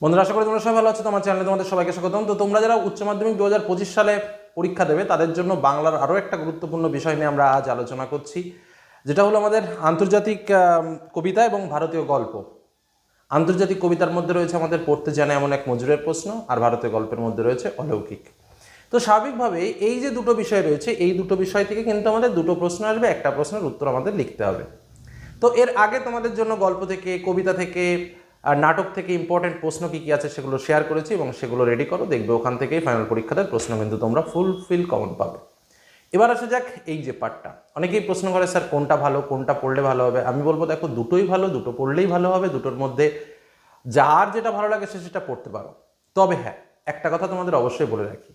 বন্ধুরা, আশা করি তোমরা সবাই ভালো আছো। তোমার চ্যানেলে তোমাদের সবাইকে স্বাগতম। তো তোমরা যারা উচ্চ মাধ্যমিক দু হাজার পঁচিশ সালে পরীক্ষা দেবে, তাদের জন্য বাংলার আরও একটা গুরুত্বপূর্ণ বিষয় নিয়ে আমরা আজ আলোচনা করছি, যেটা হলো আমাদের আন্তর্জাতিক কবিতা এবং ভারতীয় গল্প। আন্তর্জাতিক কবিতার মধ্যে রয়েছে আমাদের পড়তে জানে এমন এক মজুরের প্রশ্ন, আর ভারতীয় গল্পের মধ্যে রয়েছে অলৌকিক। তো স্বাভাবিকভাবে এই যে দুটো বিষয় রয়েছে, এই দুটো বিষয় থেকে কিন্তু আমাদের দুটো প্রশ্ন আসবে, একটা প্রশ্নের উত্তর আমাদের লিখতে হবে। তো এর আগে তোমাদের জন্য গল্প থেকে, কবিতা থেকে আর নাটক থেকে ইম্পর্টেন্ট প্রশ্ন কী কী আছে সেগুলো শেয়ার করেছি এবং সেগুলো রেডি করো, দেখবে ওখান থেকেই ফাইনাল পরীক্ষাতে প্রশ্ন কিন্তু তোমরা ফুলফিল কমন পাবে। এবার আসা যাক এই যে পার্টটা অনেকেই প্রশ্ন করে, স্যার, কোনটা ভালো, কোনটা পড়লে ভালো হবে? আমি বলব, দেখো, দুটোই ভালো, দুটো পড়লেই ভালো হবে, দুটোর মধ্যে যার যেটা ভালো লাগে সে সেটা পড়তে পারো। তবে হ্যাঁ একটা কথা তোমাদের অবশ্যই বলে রাখি।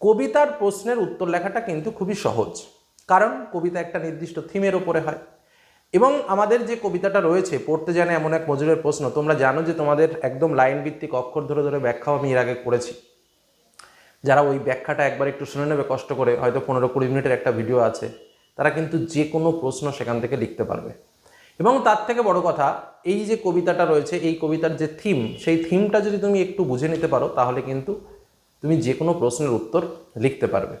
কবিতার প্রশ্নের উত্তর লেখাটা কিন্তু খুবই সহজ। কারণ কবিতা একটা নির্দিষ্ট থিমের ওপরে হয়। এবং আমাদের যে কবিতাটা রয়েছে, পড়তে জানে এমন এক মজুরের প্রশ্ন, তোমরা জানো যে তোমাদের একদম লাইন ভিত্তিক অক্ষর ধরে ধরে ব্যাখ্যাও আমি এর আগে করেছি। যারা ওই ব্যাখ্যাটা একবার একটু শুনে নেবে, কষ্ট করে হয়তো পনেরো কুড়ি মিনিটের একটা ভিডিও আছে, তারা কিন্তু যে কোনো প্রশ্ন সেখান থেকে লিখতে পারবে। এবং তার থেকে বড় কথা, এই যে কবিতাটা রয়েছে, এই কবিতার যে থিম সেই থিমটা যদি তুমি একটু বুঝে নিতে পারো, তাহলে কিন্তু তুমি যে কোনো প্রশ্নের উত্তর লিখতে পারবে।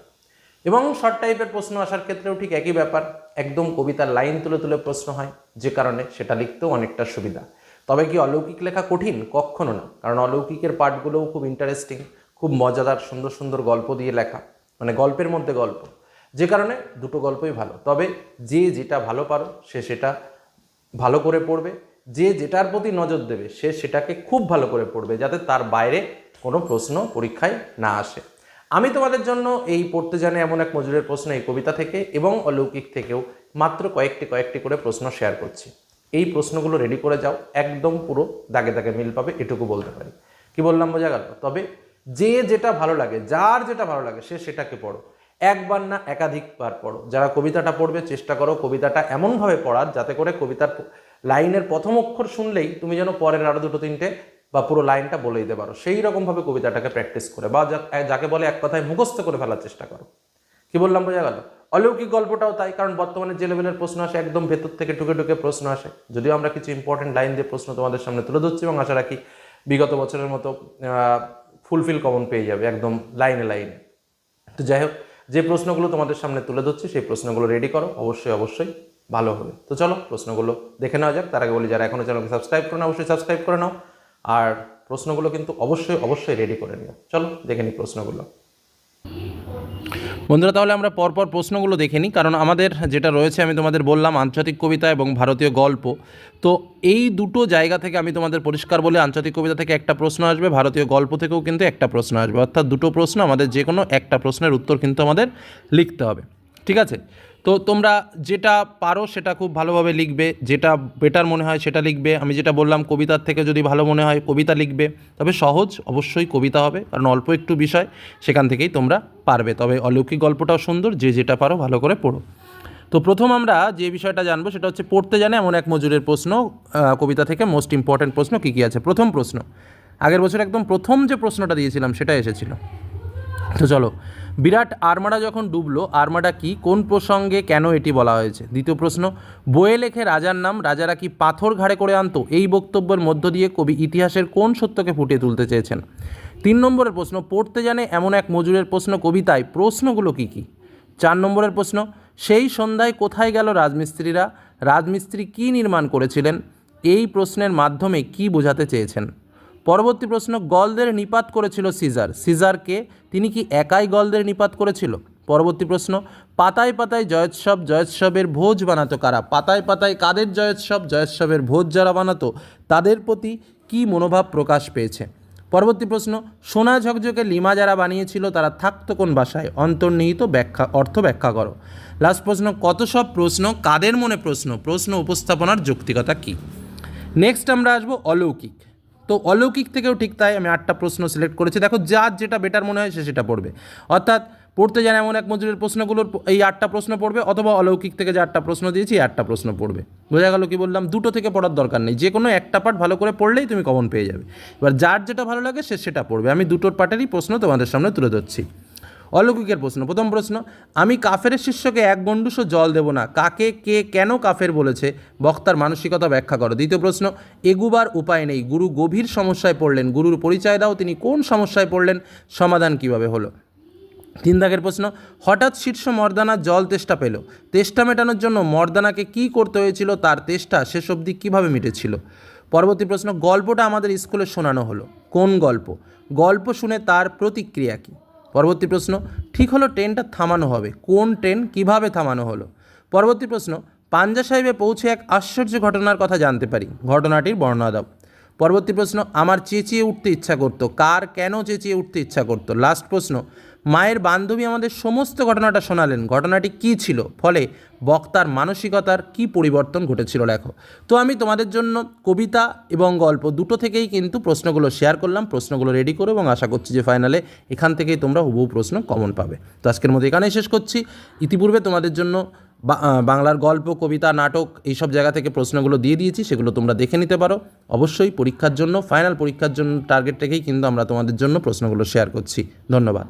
এবং শর্ট টাইপের প্রশ্ন আসার ক্ষেত্রেও ঠিক একই ব্যাপার। একদম কবিতার লাইন তুলে তুলে প্রশ্ন হয়, যে কারণে সেটা লিখতেও অনেকটা সুবিধা। তবে কি অলৌকিক লেখা কঠিন? কখনো না। কারণ অলৌকিকের পার্টগুলোও খুব ইন্টারেস্টিং খুব মজাদার, সুন্দর সুন্দর গল্প দিয়ে লেখা। মানে গল্পের মধ্যে গল্প। যে কারণে দুটো গল্পই ভালো। তবে যে যেটা ভালো পারো, সে সেটা ভালো করে পড়বে। যে যেটার প্রতি নজর দেবে, সে সেটাকে খুব ভালো করে পড়বে, যাতে তার বাইরে কোনো প্রশ্ন পরীক্ষায় না আসে। আমি তোমাদের জন্য এই পড়তে জানে এমন এক মজুরের প্রশ্ন এই কবিতা থেকে এবং অলৌকিক থেকেও মাত্র কয়েকটি কয়েকটি করে প্রশ্ন শেয়ার করছি। এই প্রশ্নগুলো রেডি করে যাও, একদম পুরো দাগে দাগে মিল পাবে, এটুকু বলতে পারি। কি বললাম, বোঝা গেল? তবে যে যেটা ভালো লাগে, যার যেটা ভালো লাগে, সে সেটাকে পড়ো। একবার না একাধিকবার পড়ো। যারা কবিতাটা পড়বে, চেষ্টা করো কবিতাটা এমনভাবে পড়ার, যাতে করে কবিতার লাইনের প্রথম অক্ষর শুনলেই তুমি যেন পরের আরও দুটো তিনটে বা পুরো লাইনটা বলে দিতে পারো। সেই রকমভাবে কবিতাটাকে প্র্যাকটিস করে বা যাকে বলে এক কথায় মুখস্থ করে ফেলার চেষ্টা করো। কি বললাম, বোঝা গেল? অলৌকিক গল্পটাও তাই, কারণ বর্তমানে যে লেভেলের প্রশ্ন আসে, একদম ভেতর থেকে টুকে টুকে প্রশ্ন আসে। যদিও আমরা কিছু ইম্পর্টেন্ট লাইন দিয়ে প্রশ্ন তোমাদের সামনে তুলে ধরছি এবং আশা রাখি বিগত বছরের মতো ফুলফিল কমন পেয়ে যাবে একদম লাইনে লাইনে তো যাই হোক, যে প্রশ্নগুলো তোমাদের সামনে তুলে ধরছি, সেই প্রশ্নগুলো রেডি করো। অবশ্যই অবশ্যই ভালো হবে। তো চলো, প্রশ্নগুলো দেখে নেওয়া যাক। তার আগে বলি, যারা এখনও চ্যানেলকে সাবস্ক্রাইব করে না, অবশ্যই সাবস্ক্রাইব করে নাও। আর প্রশ্নগুলো কিন্তু অবশ্যই অবশ্যই রেডি করে নিও। চলো, দেখে নিই প্রশ্নগুলো। বন্ধুরা, তাহলে আমরা পরপর প্রশ্নগুলো দেখে নিই, কারণ আমাদের যেটা রয়েছে, আমি তোমাদের বললাম আন্তর্জাতিক কবিতা এবং ভারতীয় গল্প। তো এই দুটো জায়গা থেকে আমি তোমাদের পরিষ্কার বলে আন্তর্জাতিক কবিতা থেকে একটা প্রশ্ন আসবে, ভারতীয় গল্প থেকেও কিন্তু একটা প্রশ্ন আসবে। অর্থাৎ দুটো প্রশ্ন, আমাদের যে কোনো একটা প্রশ্নের উত্তর কিন্তু আমাদের লিখতে হবে। ঠিক আছে? তো তোমরা যেটা পারো সেটা খুব ভালোভাবে লিখবে, যেটা বেটার মনে হয় সেটা লিখবে। আমি যেটা বললাম, কবিতার থেকে যদি ভালো মনে হয় কবিতা লিখবে। তবে সহজ, অবশ্যই কবিতা হবে, কারণ অল্প একটু বিষয়, সেখান থেকেই তোমরা পারবে। তবে অলৌকিক গল্পটাও সুন্দর, যে যেটা পারো ভালো করে পড়ো। তো প্রথম আমরা যে বিষয়টা জানব সেটা হচ্ছে, পড়তে জানে এমন এক মজুরের প্রশ্ন কবিতা থেকে মোস্ট ইম্পর্ট্যান্ট প্রশ্ন কী কী আছে? প্রথম প্রশ্ন, আগের বছর একদম প্রথম যে প্রশ্নটা দিয়েছিলাম সেটা এসেছিল। তো চলো, বিরাট আর্মাডা যখন ডুবলো, আর্মাডা কি, কোন প্রসঙ্গে কেন এটি বলা হয়েছে? দ্বিতীয় প্রশ্ন, বইয়ে লেখে রাজার নাম, রাজারা কি পাথর ঘাড়ে করে আনতো? এই বক্তব্যের মধ্য দিয়ে কবি ইতিহাসের কোন সত্যকে ফুটিয়ে তুলতে চেয়েছেন? তিন নম্বরের প্রশ্ন, পড়তে জানে এমন এক মজুরের প্রশ্ন কবিতায়, প্রশ্নগুলো কি কি? চার নম্বরের প্রশ্ন, সেই সন্ধ্যায় কোথায় গেল রাজমিস্ত্রিরা? রাজমিস্ত্রি কি নির্মাণ করেছিলেন? এই প্রশ্নের মাধ্যমে কি বোঝাতে চেয়েছেন? পরবর্তী প্রশ্ন, গলদের নিপাত করেছিল সিজার। সিজারকে তিনি কি একাই গলদের নিপাত করেছিল? পরবর্তী প্রশ্ন, পাতায় পাতায় জয়োৎসব, জয়োৎসবের ভোজ বানাতো কারা? পাতায় পাতায় কাদের জয়োৎসব, জয়োৎসবের ভোজ যারা বানাতো, তাদের প্রতি কি মনোভাব প্রকাশ পেয়েছে? পরবর্তী প্রশ্ন, সোনা ঝকঝকে লিমা যারা বানিয়েছিল, তারা থাকতো কোন বাসায়? অন্তর্নিহিত ব্যাখ্যা, অর্থ ব্যাখ্যা করো। লাস্ট প্রশ্ন, কত সব প্রশ্ন, কাদের মনে প্রশ্ন? প্রশ্ন উপস্থাপনার যৌক্তিকতা কী? নেক্সট আমরা আসব অলৌকিক। তো অলৌকিক থেকেও ঠিক তাই আমি আটটা প্রশ্ন সিলেক্ট করেছি। দেখো, যার যেটা বেটার মনে হয় সে সেটা পড়বে। অর্থাৎ পড়তে জানে এমন এক মজুরের প্রশ্নগুলোর এই আটটা প্রশ্ন পড়বে, অথবা অলৌকিক থেকে যে আটটা প্রশ্ন দিয়েছি আটটা প্রশ্ন পড়বে। বোঝা গেল কি বললাম? দুটো থেকে পড়ার দরকার নেই। যে কোনো একটা পার্ট ভালো করে পড়লেই তুমি কমন পেয়ে যাবে। এবার যার যেটা ভালো লাগে সে সেটা পড়বে। আমি দুটোর পার্টেরই প্রশ্ন তোমাদের সামনে তুলে ধরছি। অলৌকিকের প্রশ্ন। প্রথম প্রশ্ন, আমি কাফের শিষ্যকে এক গণ্ডুসও জল দেব না। কাকে, কে, কেন কাফের বলেছে? বক্তার মানসিকতা ব্যাখ্যা করো। দ্বিতীয় প্রশ্ন, এগুবার উপায় নেই। গুরু গভীর সমস্যায় পড়লেন। গুরুর পরিচয় দাও, তিনি কোন সমস্যায় পড়লেন, সমাধান কীভাবে হলো? তিন দাগের প্রশ্ন, হঠাৎ শীর্ষ মর্দানা জল তেষ্টা পেল। তেষ্টা মেটানোর জন্য মর্দানাকে কি করতে হয়েছিল, তার তেষ্টা শেষ অবধি কীভাবে মিটেছিল? পরবর্তী প্রশ্ন, গল্পটা আমাদের স্কুলে শোনানো হলো। কোন গল্প? গল্প শুনে তার প্রতিক্রিয়া কী? পরবর্তী প্রশ্ন, ঠিক হলো ট্রেনটা থামানো হবে। কোন ট্রেন কীভাবে থামানো হলো? পরবর্তী প্রশ্ন, পাঞ্জা সাহেবে পৌঁছে এক আশ্চর্য ঘটনার কথা জানতে পারি। ঘটনাটির বর্ণনা দাও। পরবর্তী প্রশ্ন, আমার চেঁচিয়ে উঠতে ইচ্ছা করতো। কার কেন চেঁচিয়ে উঠতে ইচ্ছা করতো? লাস্ট প্রশ্ন মায়ের বান্ধবী আমাদের সমস্ত ঘটনাটা শোনালেন। ঘটনাটি কী ছিল? ফলে বক্তার মানসিকতার কি পরিবর্তন ঘটেছিল, লেখো। তো আমি তোমাদের জন্য কবিতা এবং গল্প দুটো থেকেই কিন্তু প্রশ্নগুলো শেয়ার করলাম। প্রশ্নগুলো রেডি করো এবং আশা করছি যে ফাইনালে এখান থেকেই তোমরা হুবহু প্রশ্ন কমন পাবে। তো আজকের মধ্যে এখানেই শেষ করছি। ইতিপূর্বে তোমাদের জন্য বাংলার গল্প, কবিতা, নাটক এইসব জায়গা থেকে প্রশ্নগুলো দিয়ে দিয়েছি, সেগুলো তোমরা দেখে নিতে পারো। অবশ্যই পরীক্ষার জন্য ফাইনাল পরীক্ষার জন্য টার্গেট রেখেই কিন্তু আমরা তোমাদের জন্য প্রশ্নগুলো শেয়ার করছি। ধন্যবাদ।